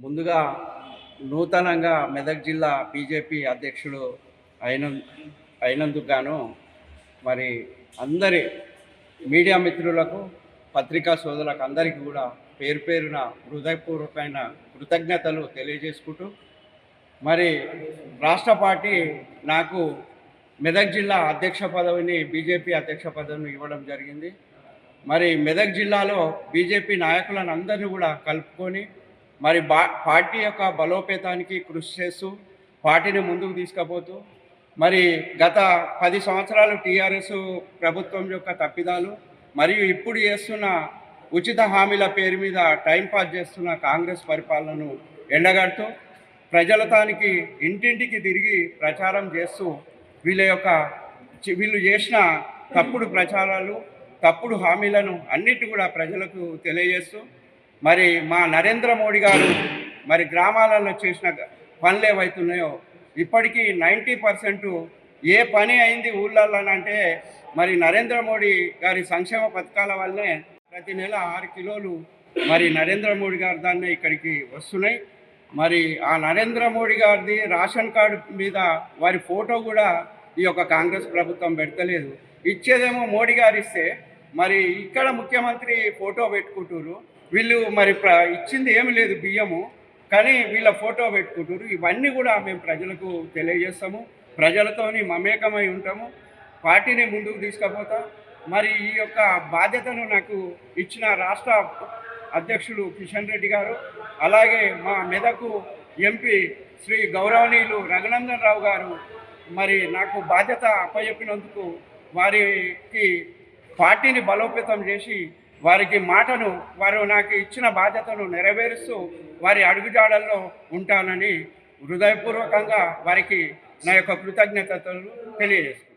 ముందుగా నూతనంగా మెదక్ జిల్లా బీజేపీ అధ్యక్షుడు అయిన అయినందుకు గాను మరి అందరి మీడియా మిత్రులకు పత్రికా సోదరులకు అందరికీ కూడా పేరు పేరున హృదయపూర్వకమైన కృతజ్ఞతలు తెలియజేసుకుంటూ మరి రాష్ట్ర పార్టీ నాకు మెదక్ జిల్లా అధ్యక్ష పదవిని బీజేపీ అధ్యక్ష పదవిని ఇవ్వడం జరిగింది. మరి మెదక్ జిల్లాలో బీజేపీ నాయకులను అందరినీ కూడా కలుపుకొని మరి బా పార్టీ యొక్క బలోపేతానికి కృషి చేస్తూ పార్టీని ముందుకు తీసుకుపోతూ మరి గత పది సంవత్సరాలు టీఆర్ఎస్ ప్రభుత్వం యొక్క తప్పిదాలు మరియు ఇప్పుడు చేస్తున్న ఉచిత హామీల పేరు మీద టైంపాస్ చేస్తున్న కాంగ్రెస్ పరిపాలనను ఎండగడుతూ ప్రజలతానికి ఇంటింటికి తిరిగి ప్రచారం చేస్తూ వీళ్ళ యొక్క వీళ్ళు చేసిన తప్పుడు ప్రచారాలు తప్పుడు హామీలను అన్నిటి కూడా ప్రజలకు తెలియజేస్తూ మరి మా నరేంద్ర మోడీ గారు మరి గ్రామాలలో చేసిన పనులు ఏవైతున్నాయో ఇప్పటికీ నైంటీ పర్సెంట్ ఏ పని అయింది ఊళ్ళల్లోనంటే మరి నరేంద్ర మోడీ గారి సంక్షేమ పథకాల వల్లనే ప్రతి నెల ఆరు కిలోలు మరి నరేంద్ర మోడీ గారి దాన్నే ఇక్కడికి వస్తున్నాయి. మరి ఆ నరేంద్ర మోడీ గారిది రేషన్ కార్డు మీద వారి ఫోటో కూడా ఈ యొక్క కాంగ్రెస్ ప్రభుత్వం పెడతలేదు. ఇచ్చేదేమో మోడీ గారు ఇస్తే మరి ఇక్కడ ముఖ్యమంత్రి ఫోటో పెట్టుకుంటారు వీళ్ళు మరి ప్ర ఇచ్చింది ఏమి లేదు బియ్యము కానీ వీళ్ళ ఫోటో పెట్టుకుంటారు ఇవన్నీ కూడా మేము ప్రజలకు తెలియజేస్తాము. ప్రజలతోని మమేకమై ఉంటాము. పార్టీని ముందుకు తీసుకుపోతాం. మరి ఈ యొక్క బాధ్యతను నాకు ఇచ్చిన రాష్ట్ర అధ్యక్షులు కిషన్ రెడ్డి గారు అలాగే మా మెదకు ఎంపీ శ్రీ గౌరవనీయులు రఘునందన్ రావు గారు మరి నాకు బాధ్యత అప్పచెప్పినందుకు వారికి పార్టీని బలోపేతం చేసి వారికి మాటను వారు నాకు ఇచ్చిన బాధ్యతను నెరవేరుస్తూ వారి అడుగుజాడల్లో ఉంటానని హృదయపూర్వకంగా వారికి నా యొక్క కృతజ్ఞతలు తెలియజేస్తాను